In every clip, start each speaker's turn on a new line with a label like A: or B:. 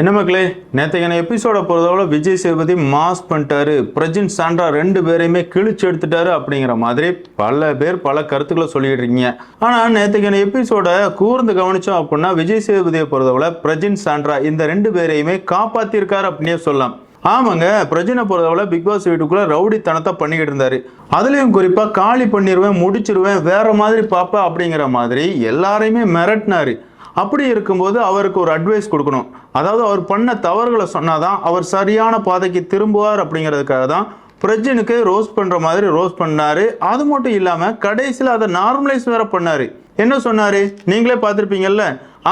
A: என்ன மக்களே நேற்றுக்கான எபிசோட பொறுத்தவரை விஜய் சேதுபதி மாஸ் பண்ணிட்டாரு. பிரஜின் சாண்ட்ரா ரெண்டு பேரையுமே கிழிச்சு எடுத்துட்டாரு அப்படிங்கிற மாதிரி பல பேர் பல கருத்துக்களை சொல்லிட்டு இருக்கீங்க. ஆனால் நேற்றுக்கான எபிசோட கூர்ந்து கவனிச்சோம் அப்படின்னா விஜய் சேதுபதியை பொறுத்தவரை பிரஜின் சாண்ட்ரா இந்த ரெண்டு பேரையுமே காப்பாத்திருக்காரு அப்படின்னே சொல்லலாம். ஆமாங்க பிரஜனை பொறுத்தவரை பிக் பாஸ் வீட்டுக்குள்ள ரவுடித்தனத்தை பண்ணிக்கிட்டு இருந்தாரு. அதுலயும் குறிப்பா காலி பண்ணிடுவேன் முடிச்சிருவேன் வேற மாதிரி பாப்பா அப்படிங்கிற மாதிரி எல்லாரையுமே மிரட்டினாரு. அப்படி இருக்கும்போது அவருக்கு ஒரு அட்வைஸ் கொடுக்கணும். அதாவது அவர் பண்ண தவறுகளை சொன்னாதான் அவர் சரியான பாதைக்கு திரும்புவார் அப்படிங்கிறதுக்காக தான் பிரஜனுக்கு ரோஸ் பண்ணுற மாதிரி ரோஸ் பண்ணாரு. அது மட்டும் இல்லாமல் கடைசியில் அதை நார்மலைஸ் வேற பண்ணாரு. என்ன சொன்னாரு? நீங்களே பார்த்துருப்பீங்கல்ல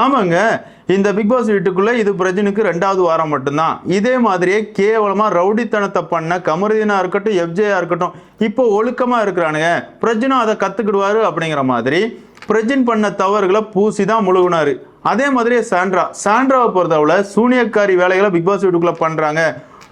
A: ஆமாங்க. இந்த பிக் பாஸ் இது பிரஜனுக்கு ரெண்டாவது வாரம் மட்டும்தான். இதே மாதிரியே கேவலமாக ரவுடித்தனத்தை பண்ண கமருதீனா இருக்கட்டும் எஃப்ஜேயா இருக்கட்டும் இப்போ ஒழுக்கமாக இருக்கிறானுங்க. பிரஜனும் அதை கற்றுக்கிடுவார் அப்படிங்கிற மாதிரி. பிரஜின் பண்ண தவறுகளை பூசி தான் முழுகுனாரு. அதே மாதிரியே சாண்ட்ரா. சாண்ட்ராவை பொறுத்தவரை சூனியக்காரி வேலைகளை பிக் பாஸ் பண்ணுறாங்க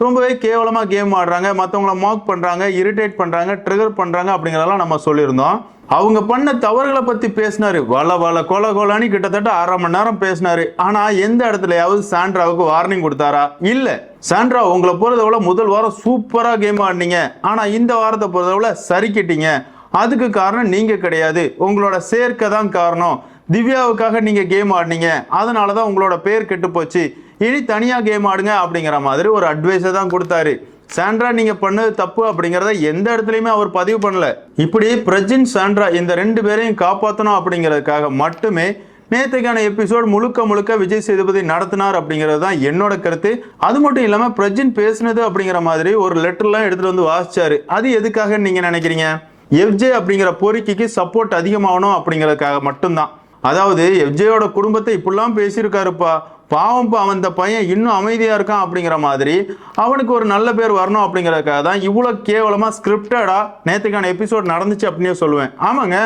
A: ரொம்பவே கேவலமாக கேம் ஆடுறாங்க. மற்றவங்கள மார்க் பண்ணுறாங்க இரிட்டேட் பண்ணுறாங்க ட்ரிகர் பண்ணுறாங்க அப்படிங்கிறதெல்லாம் நம்ம சொல்லியிருந்தோம். அவங்க பண்ண தவறுகளை பத்தி பேசினாரு. வள வள கொல கொலன்னு கிட்டத்தட்ட அரை மணி நேரம் பேசினாரு. ஆனா எந்த இடத்துலயாவது சாண்ட்ராவுக்கு வார்னிங் கொடுத்தாரா? இல்ல. சாண்ட்ரா உங்களை பொறுத்தவரை முதல் வாரம் சூப்பரா கேம் ஆடினீங்க. ஆனா இந்த வாரத்தை பொறுத்தவரை சரிக்கிட்டீங்க அதுக்கு காரணம் நீங்க கிடையாது. உங்களோட சேர்க்கை தான் காரணம். திவ்யாவுக்காக நீங்க கேம் ஆடினீங்க. அதனால தான் உங்களோட பேர் கெட்டு போச்சு. இனி தனியா கேம் ஆடுங்க அப்படிங்கிற மாதிரி ஒரு அட்வைஸை தான் கொடுத்தாரு. சாண்ட்ரா நீங்க பண்ணது தப்பு அப்படிங்கிறத எந்த இடத்துலையுமே அவர் பதிவு பண்ணல. இப்படி பிரஜின் சாண்ட்ரா இந்த ரெண்டு பேரையும் காப்பாற்றணும் அப்படிங்கிறதுக்காக மட்டுமே நேற்றுக்கான எபிசோட் முழுக்க முழுக்க விஜய் சேதுபதி நடத்தினார் அப்படிங்கிறது தான் என்னோட கருத்து. அது மட்டும் இல்லாமல் பிரஜின் பேசினது அப்படிங்கிற மாதிரி ஒரு லெட்டர்லாம் எடுத்துட்டு வந்து வாசிச்சாரு. அது எதுக்காக நீங்க நினைக்கிறீங்க? எஃப்ஜே அப்படிங்கிற பொறிக்கைக்கு சப்போர்ட் அதிகமாகணும் அப்படிங்கிறதுக்காக மட்டும்தான். அதாவது எஃப்ஜேயோட குடும்பத்தை இப்படிலாம் பேசியிருக்காருப்பா. பாவம் அந்த பையன் இன்னும் அமைதியாக இருக்கான் அப்படிங்கிற மாதிரி அவனுக்கு ஒரு நல்ல பேர் வரணும் அப்படிங்கிறதுக்காக தான் இவ்வளோ கேவலமாக ஸ்கிரிப்டடாக நேற்றுக்கான எபிசோட் நடந்துச்சு அப்படின்னே சொல்லுவேன். ஆமாங்க.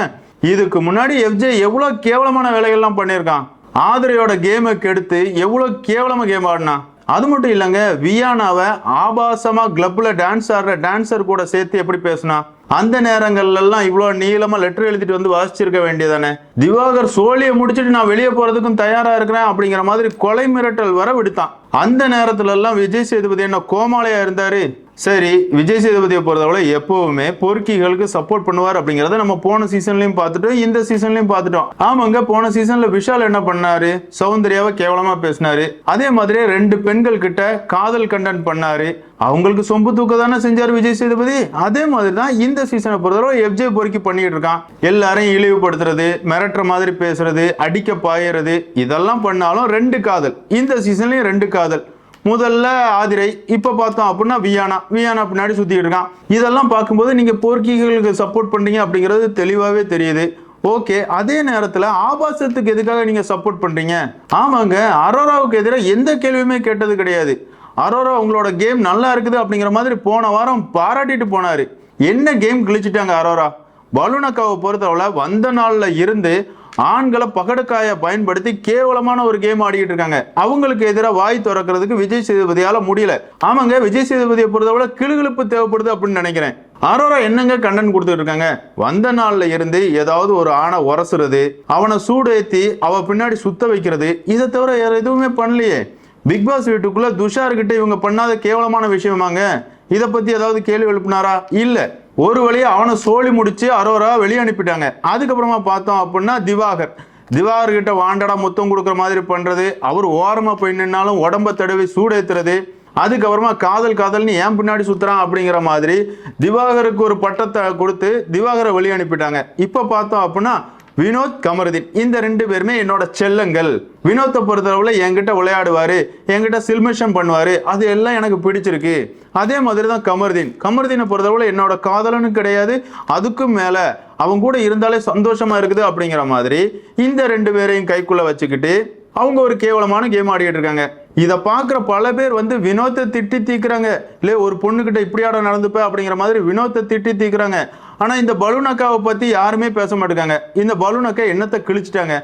A: இதுக்கு முன்னாடி எஃப்ஜே எவ்வளோ கேவலமான வேலைகள்லாம் பண்ணியிருக்கான். ஆதிரையோட கேமை கெடுத்து எவ்வளோ கேவலமாக கேம் ஆடினான் அது மட்டும் இல்லைங்க வியானாவை ஆபாசமாக கிளப்பில் டான்ஸ் ஆடுற டான்ஸர் கூட சேர்த்து எப்படி பேசுனா? அந்த நேரங்கள்லாம் இவ்வளோ நீளமாக லெட்டர் எழுதிட்டு வந்து வாசிச்சிருக்க வேண்டியதானே? திவாகர் சோழியை முடிச்சுட்டு நான் வெளியே போகிறதுக்கும் தயாராக இருக்கிறேன் அப்படிங்கிற மாதிரி கொலை மிரட்டல் வர விடுத்தான். அந்த நேரத்துலலாம் விஜய் சேதுபதி என்ன கோமாளையாக இருந்தார்? சரி விஜய் சேதுபதியை பொறுத்தவரை எப்பவுமே பொறுக்கிகளுக்கு சப்போர்ட் பண்ணுவார் அப்படிங்கறத நம்ம போன சீசன்லயும் பார்த்துட்டோம் இந்த சீசன்லயும் பார்த்துட்டோம். ஆமாங்க போன சீசன்ல விஷால் என்ன பண்ணாரு? சௌந்தர்யாவை கேவலமா பேசினாரு. அதே மாதிரியே ரெண்டு பெண்கள் கிட்ட காதல் கண்டன் பண்ணாரு. அவங்களுக்கு சொம்பு தூக்க தானே செஞ்சார் விஜய் சேதுபதி. அதே மாதிரி தான் இந்த சீசனை பொறுத்தவரை எஃப்ஜே பொறுக்கி பண்ணிட்டு இருக்கான். எல்லாரையும் இழிவுபடுத்துறது மிரட்டுற மாதிரி பேசுறது அடிக்க பாயறது இதெல்லாம் பண்ணாலும் ரெண்டு காதல். இந்த சீசன்லயும் ரெண்டு காதல். முதல்ல ஆதிரை இப்ப பார்த்தோம் அப்படின்னா வியானா. வியானா பின்னாடி சுற்றிக்கிட்டு இருக்கான். இதெல்லாம் பார்க்கும்போது நீங்க போர்க்கிகளுக்கு சப்போர்ட் பண்றீங்க அப்படிங்கிறது தெளிவாவே தெரியுது. ஓகே அதே நேரத்தில் ஆபாசத்துக்கு எதுக்காக நீங்க சப்போர்ட் பண்றீங்க? ஆமாங்க அரோராவுக்கு எதிராக எந்த கேள்வியுமே கேட்டது கிடையாது. அரோரா உங்களோட கேம் நல்லா இருக்குது அப்படிங்கிற மாதிரி போன வாரம் பாராட்டிட்டு போனாரு. என்ன கேம் கிழிச்சிட்டாங்க அரோரா? பலூனக்காவை பொறுத்தவரை வந்த நாள்ல இருந்து ஆண்களை பகடுக்காயை பயன்படுத்தி கேவலமான ஒரு கேம் ஆடிக்கிட்டு இருக்காங்க. அவங்களுக்கு எதிராக வாய் திறக்கிறதுக்கு விஜய் சேதுபதியால முடியல. ஆமாங்க விஜய் சேதுபதியை பொறுத்தவரை கிளுகிழப்பு தேவைப்படுது அப்படின்னு நினைக்கிறேன். அரோரா என்னங்க கண்டன் கொடுத்துட்டு இருக்காங்க? வந்த நாள்ல இருந்து ஏதாவது ஒரு ஆணை உரசுறது அவனை சூடேத்தி அவ பின்னாடி சுத்த வைக்கிறது இதை தவிர வேற எதுவுமே பண்ணலையே. பிக் பாஸ் வீட்டுக்குள்ள துஷார்கிட்ட இவங்க பண்ணாத கேவலமான விஷயமாங்க. இதை பத்தி ஏதாவது கேள்வி எழுப்பினாரா? இல்லை. ஒரு வழியாக அவனை சோழி முடிச்சு அரோரா வெளியே அனுப்பிட்டாங்க. அதுக்கப்புறமா பார்த்தோம் அப்படின்னா திவாகர். திவாகர்கிட்ட வாண்டடா மொத்தம் கொடுக்குற மாதிரி பண்ணுறது அவர் ஓரமாக போய் நின்னாலும் உடம்ப தடவி சூடேத்துறது. அதுக்கப்புறமா காதல் காதல்னு ஏன் பின்னாடி சுற்றுறான் அப்படிங்கிற மாதிரி திவாகருக்கு ஒரு பட்டத்தை கொடுத்து திவாகரை வெளியே அனுப்பிட்டாங்க. இப்போ பார்த்தோம் அப்படின்னா வினோத் கமருதீன். இந்த ரெண்டு பேருமே என்னோட செல்லங்கள். வினோத்தை பொறுத்தளவில் என்கிட்ட விளையாடுவாரு என்கிட்ட சில்மிஷம் பண்ணுவாரு அது எல்லாம் எனக்கு பிடிச்சிருக்கு. அதே மாதிரி தான் கமருதீன். கமருதீனை பொறுத்தளவில் என்னோட காதலனும் கிடையாது அதுக்கும் மேல அவங்க கூட இருந்தாலே சந்தோஷமா இருக்குது அப்படிங்கிற மாதிரி இந்த ரெண்டு பேரையும் கைக்குள்ள வச்சுக்கிட்டு அவங்க ஒரு கேவலமான கேம் ஆடிக்கிட்டு இருக்காங்க. இதை பார்க்குற பல பேர் வந்து வினோத்தை திட்டி தீக்குறாங்க. இல்லை ஒரு பொண்ணுக்கிட்ட இப்படியாட நடந்துப்ப? அப்படிங்கிற மாதிரி வினோத்தை திட்டி தீக்குறாங்க. ஆனால் இந்த பலூன் அக்காவை பற்றி யாருமே பேச மாட்டேங்காங்க. இந்த பலூன் அக்கா என்னத்தை கிழிச்சிட்டாங்க?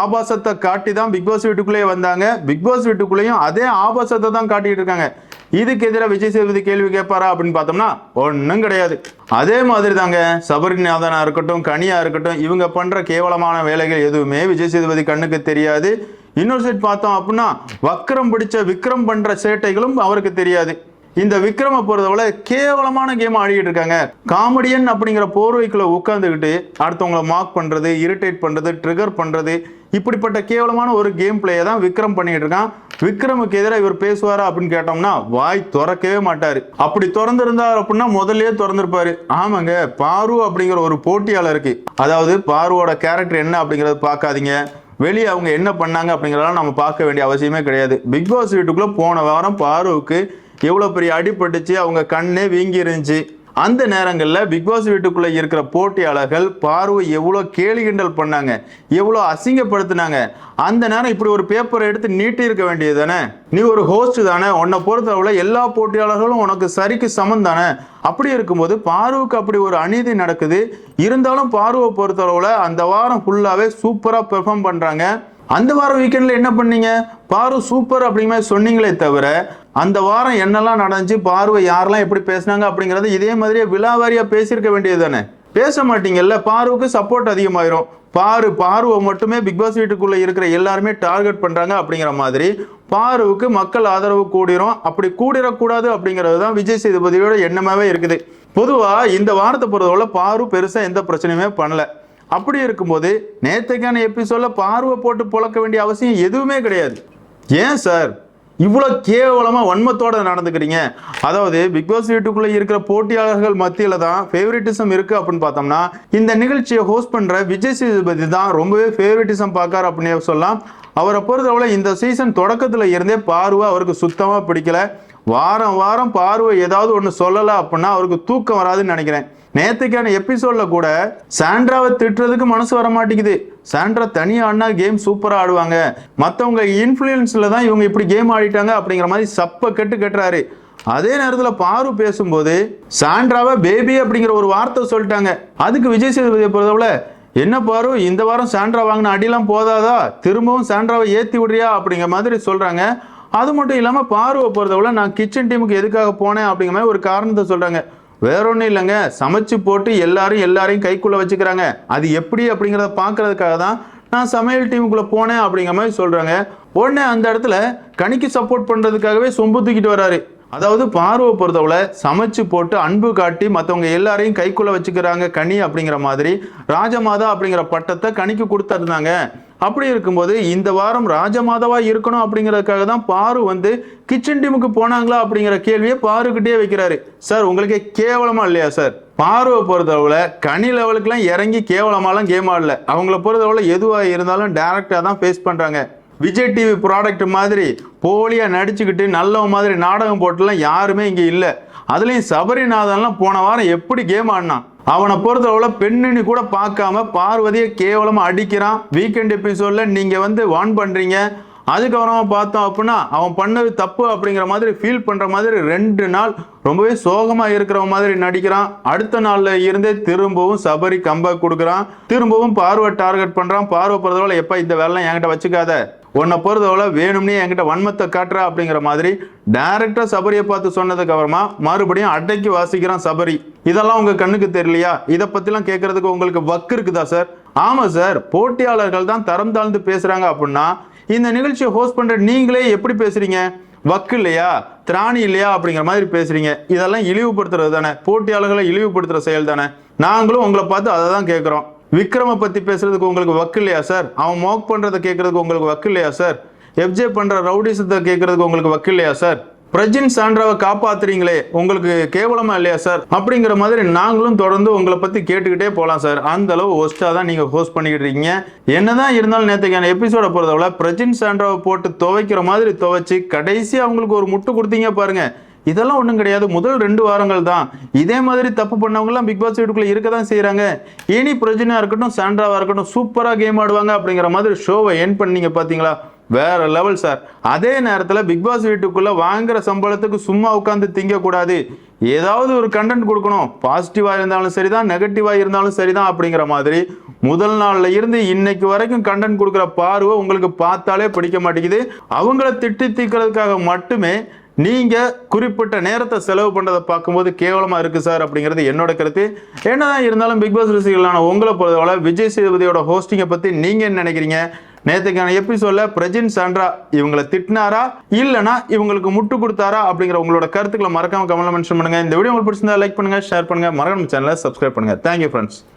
A: ஆபாசத்தை காட்டி தான் பிக் பாஸ் வீட்டுக்குள்ளேயே வந்தாங்க. பிக் பாஸ் வீட்டுக்குள்ளேயும் அதே ஆபாசத்தை தான் காட்டிட்டு இருக்காங்க. இதுக்கு எதிராக விஜய் சேதுபதி கேள்வி கேட்பாரா அப்படின்னு பார்த்தோம்னா ஒன்றும் கிடையாது. அதே மாதிரி தாங்க சபரிநாதனாக இருக்கட்டும் கனியாக இருக்கட்டும் இவங்க பண்ணுற கேவலமான வேலைகள் எதுவுமே விஜய் சேதுபதி கண்ணுக்கு தெரியாது. இன்னொரு சைட் பார்த்தோம் அப்படின்னா வக்ரம் பிடிச்ச விக்ரம் பண்ற சேட்டைகளும் அவருக்கு தெரியாது. இந்த விக்ரம பொறுத்தவரை கேவலமான கேம் ஆடிக்கிட்டு இருக்காங்க. காமெடியன் அப்படிங்கிற போர்வைக்குள்ள உட்காந்துக்கிட்டு அடுத்தவங்களை மார்க் பண்றது இரிட்டேட் பண்றது ட்ரிகர் பண்றது இப்படிப்பட்ட கேவலமான ஒரு கேம் பிளேயை தான் விக்ரம் பண்ணிட்டு இருக்கான். விக்ரமுக்கு எதிராக இவர் பேசுவாரா அப்படின்னு கேட்டோம்னா வாய் திறக்கவே மாட்டார். அப்படி திறந்திருந்தார் அப்படின்னா முதல்லயே திறந்திருப்பாரு. ஆமாங்க பாரு அப்படிங்கிற ஒரு போட்டியாளருக்கு. அதாவது பாருவோட கேரக்டர் என்ன அப்படிங்கறத பார்க்காதீங்க. வெளியே அவங்க என்ன பண்ணாங்க அப்படிங்கிறதெல்லாம் நம்ம பார்க்க வேண்டிய அவசியமே கிடையாது. பிக் பாஸ் வீட்டுக்குள்ளே போன வாரம் பாருவுக்கு எவ்வளோ பெரிய அடிபட்டுச்சு அவங்க கண்ணே வீங்கி இருந்துச்சு அந்த நேரங்களில் பிக் பாஸ் வீட்டுக்குள்ளே இருக்கிற போட்டியாளர்கள் பார்வை எவ்வளோ கேலி கிண்டல் பண்ணாங்க எவ்வளோ அசிங்கப்படுத்தினாங்க அந்த நேரம் இப்படி ஒரு பேப்பரை எடுத்து நீட்டி இருக்க வேண்டியது தானே நீ ஒரு ஹோஸ்ட் தானே உன்னை பொறுத்தளவில் எல்லா போட்டியாளர்களும் உனக்கு சரிக்கு சமம் தானே? அப்படி இருக்கும்போது பார்வுக்கு அப்படி ஒரு அநீதி நடக்குது. இருந்தாலும் பார்வை பொறுத்தளவில் அந்த வாரம் ஃபுல்லாகவே சூப்பராக பெர்ஃபார்ம் பண்ணுறாங்க அந்த வாரம் வீக்கெண்டில் என்ன பண்ணீங்க? பாரு சூப்பர் அப்படிங்கிற மாதிரி சொன்னீங்களே தவிர அந்த வாரம் என்னெல்லாம் நடந்துச்சு பார்வை யாரெல்லாம் எப்படி பேசுனாங்க அப்படிங்கிறது இதே மாதிரியே விழாவாரியாக பேசியிருக்க வேண்டியது தானே பேச மாட்டீங்கல்ல பார்வுக்கு சப்போர்ட் அதிகமாயிரும். பாரு பார்வை மட்டுமே பிக் பாஸ் வீட்டுக்குள்ளே இருக்கிற எல்லாருமே டார்கெட் பண்ணுறாங்க அப்படிங்கிற மாதிரி பாருவுக்கு மக்கள் ஆதரவு கூடிரும். அப்படி கூடிடக்கூடாது அப்படிங்கிறது தான் விஜய் சேதுபதியோட எண்ணமாகவே இருக்குது. பொதுவாக இந்த வாரத்தை பொறுத்தவரை பாரு பெருசாக எந்த பிரச்சனையுமே பண்ணலை. அப்படி இருக்கும்போது நேற்றுக்கான எபிசோடில் பார்வை போட்டு புழக்க வேண்டிய அவசியம் எதுவுமே கிடையாது. ஏன் சார்? இவ்வளோ கேவலமாக வன்மத்தோடு நடந்துக்கிறீங்க. அதாவது பிக் பாஸ் வீட்டுக்குள்ளே இருக்கிற போட்டியாளர்கள் மத்தியில் தான் ஃபேவரட்டிசம் இருக்குது அப்படின்னு பார்த்தோம்னா இந்த நிகழ்ச்சியை ஹோஸ்ட் பண்ணுற விஜய் சேதுபதி தான் ரொம்பவே ஃபேவரட்டிசம் பார்க்காரு அப்படின்னு சொல்லலாம். அவரை பொறுத்தவரை இந்த சீசன் தொடக்கத்தில் இருந்தே பார்வை அவருக்கு சுத்தமாக பிடிக்கல. வாரம் வாரம் பார்வை ஏதாவது ஒன்று சொல்லலை அப்படின்னா அவருக்கு தூக்கம் வராதுன்னு நினைக்கிறேன். நேற்றுக்கான எபிசோடில் கூட சாண்ட்ராவை திட்டுறதுக்கு மனசு வர மாட்டேங்குது சாண்ட்ரா தனியாக ஆடினா கேம் சூப்பராக ஆடுவாங்க. மற்றவங்க இன்ஃப்ளூயன்ஸில் தான் இவங்க இப்படி கேம் ஆடிட்டாங்க அப்படிங்கிற மாதிரி சப்ப கெட்டு கட்டுறாரு. அதே நேரத்தில் பாரு பேசும்போது சாண்ட்ராவை பேபி அப்படிங்கிற ஒரு வார்த்தை சொல்லிட்டாங்க. அதுக்கு விஜய் சேதுபதியை பொறுத்தவரை என்ன பாரு இந்த வாரம் சாண்ட்ரா வாங்கின அடிலாம் போதாதா? திரும்பவும் சாண்ட்ராவை ஏற்றி விடுறியா அப்படிங்கிற மாதிரி சொல்கிறாங்க அது மட்டும் இல்லாமல் பார்வை பொறுத்தவரை நான் கிச்சன் டீமுக்கு எதுக்காக போனேன் அப்படிங்கிற மாதிரி ஒரு காரணத்தை சொல்கிறாங்க வேற ஒன்றும் இல்லைங்க. சமைச்சு போட்டு எல்லாரும் எல்லாரையும் கைக்குள்ளே வச்சுக்கிறாங்க. அது எப்படி அப்படிங்கிறத பார்க்கறதுக்காக தான் நான் சமையல் டீமுக்குள்ளே போனேன் அப்படிங்கிற மாதிரி சொல்கிறாங்க உடனே அந்த இடத்துல கணிக்கு சப்போர்ட் பண்ணுறதுக்காகவே சொம்பு தூக்கிட்டு வராரு. அதாவது பார்வை பொறுத்தவரை சமைச்சு போட்டு அன்பு காட்டி மற்றவங்க எல்லாரையும் கைக்குள்ளே வச்சுக்கிறாங்க கனி அப்படிங்கிற மாதிரி ராஜமாதா அப்படிங்கிற பட்டத்தை கனிக்கு கொடுத்துருந்தாங்க. அப்படி இருக்கும்போது இந்த வாரம் ராஜமாதவா இருக்கணும் அப்படிங்கிறதுக்காக தான் பாரு வந்து கிச்சன் டீமுக்கு போனாங்களா அப்படிங்கிற கேள்வியை பாருக்கிட்டே வைக்கிறாரு. சார் உங்களுக்கே கேவலமா இல்லையா சார்? பார்வை பொறுத்தளவுல கனி லெவலுக்குலாம் இறங்கி கேவலமாலாம் கேம் ஆடல. அவங்கள பொறுத்தளவுல எதுவாக இருந்தாலும் டேரெக்டாக தான் ஃபேஸ் பண்றாங்க. விஜய் டிவி ப்ராடக்ட் மாதிரி போலியா நடிச்சுக்கிட்டு நல்ல மாதிரி நாடகம் போட்டுலாம் யாருமே இங்க இல்ல. அதுலயும் சபரிநாதன்லாம் போன வாரம் எப்படி கேம் ஆடினான்? அவனை பொறுத்தளவுல பெண்ணுன்னு கூட பார்க்காம பார்வதியை கேவலமா அடிக்கிறான். வீக்கெண்ட் எபிசோட்ல நீங்க வந்து வான் பண்றீங்க. அதுக்கப்புறமா பார்த்தோம் அப்படின்னா அவன் பண்ணது தப்பு அப்படிங்கிற மாதிரி ஃபீல் பண்ற மாதிரி ரெண்டு நாள் ரொம்பவே சோகமா இருக்கிற மாதிரி நடிக்கிறான். அடுத்த நாள்ல இருந்தே திரும்பவும் சபரி கம்பேக் கொடுக்குறான். திரும்பவும் பார்வை டார்கெட் பண்றான். பார்வை பொறுத்தவரை எப்ப இந்த வேலைலாம் என்கிட்ட வச்சுக்காத. உன்னை பொறுத்தவரை வேணும்னே என்கிட்ட வன்மத்தை காட்டுற அப்படிங்கிற மாதிரி டைரக்டா சபரியை பார்த்து சொன்னதுக்கு அப்புறமா மறுபடியும் அட்டைக்கு வாசிக்கிறான் சபரி. இதெல்லாம் உங்க கண்ணுக்கு தெரியலையா? இதை பத்திலாம் கேட்கறதுக்கு உங்களுக்கு வக்கு இருக்குதா சார் ஆமா சார் போட்டியாளர்கள் தான் தரம் தாழ்ந்து பேசுறாங்க அப்படின்னா இந்த நிகழ்ச்சியை ஹோஸ்ட் பண்ற நீங்களே எப்படி பேசுறீங்க? வக்கு இல்லையா? திராணி இல்லையா? அப்படிங்கிற மாதிரி பேசுறீங்க. இதெல்லாம் இழிவுபடுத்துறது தானே. போட்டியாளர்களை இழிவுபடுத்துற செயல் தானே. நாங்களும் உங்களை பார்த்து அதை தான் கேட்குறோம் விக்ரம பத்தி பேசுறதுக்கு உங்களுக்கு வக்கு இல்லையா சார் அவன் மோக் பண்றதை கேட்கறதுக்கு உங்களுக்கு வக்கு இல்லையா சார் எஃப்ஜே பண்ற ரவுடிசத்தை கேட்கறதுக்கு உங்களுக்கு வக்கு இல்லையா சார் பிரஜின் சான்றாவை காப்பாத்துறீங்களே உங்களுக்கு கேவலமா இல்லையா சார்? அப்படிங்கிற மாதிரி நாங்களும் தொடர்ந்து உங்களை பத்தி கேட்டுக்கிட்டே போலாம் சார். அந்த அளவு ஒஸ்டா தான் நீங்க ஹோஸ்ட் பண்ணிக்கிட்டு இருக்கீங்க. என்னதான் இருந்தாலும் நேற்றுக்கான எபிசோட பொறுத்தவரை பிரஜின் சான்றாவை போட்டு துவைக்கிற மாதிரி துவைச்சு கடைசி அவங்களுக்கு ஒரு முட்டு கொடுத்தீங்க பாருங்க. இதெல்லாம் ஒன்றும் கிடையாது. முதல் ரெண்டு வாரங்கள் தான். இதே மாதிரி தப்பு பண்ணவங்கலாம் பிக் பாஸ் வீட்டுக்குள்ளே இருக்க தான் செய்கிறாங்க இனி பிரஜினா இருக்கட்டும் சாண்ட்ராவாக இருக்கட்டும் சூப்பராக கேம் ஆடுவாங்க அப்படிங்கிற மாதிரி ஷோவை என் பண்ணீங்க பார்த்தீங்களா வேற லெவல் சார் அதே நேரத்தில் பிக் பாஸ் வீட்டுக்குள்ளே வாங்குற சம்பளத்துக்கு சும்மா உட்காந்து திங்கக்கூடாது. ஏதாவது ஒரு கண்டென்ட் கொடுக்கணும். பாசிட்டிவாக இருந்தாலும் சரி தான் நெகட்டிவாக இருந்தாலும் சரி தான் அப்படிங்கிற மாதிரி முதல் நாளில் இருந்து இன்னைக்கு வரைக்கும் கண்டென்ட் கொடுக்குற பார்வை உங்களுக்கு பார்த்தாலே பிடிக்க மாட்டேங்குது. அவங்கள திட்டி தீக்கிறதுக்காக மட்டுமே நீங்கள் குறிப்பிட்ட நேரத்தை செலவு பண்ணுறதை பார்க்கும்போது கேவலமாக இருக்குது சார் அப்படிங்கிறது என்னோட கருத்து. என்னதான் இருந்தாலும் பிக் பாஸ் ரசிகர்களான உங்களை பொறுத்தவரை விஜய் சேதுபதியோட ஹோஸ்டிங்கை பற்றி நீங்கள் என்ன நினைக்கிறீங்க? நேற்றுக்கான எபிசோட்ல பிரஜின் சாண்ட்ரா இவங்களை திட்டினாரா? இல்லைனா இவங்களுக்கு முட்டு கொடுத்தாரா? அப்படிங்கிற உங்களோட கருத்துக்களை மறக்காம கமெண்ட்ல மென்ஷன் பண்ணுங்க. இந்த வீடியோ உங்களுக்கு பிடிச்சிருந்தா லைக் பண்ணுங்க ஷேர் பண்ணுங்க. மறக்காம சேனலை சப்ஸ்கிரைப் பண்ணுங்க. Thank you friends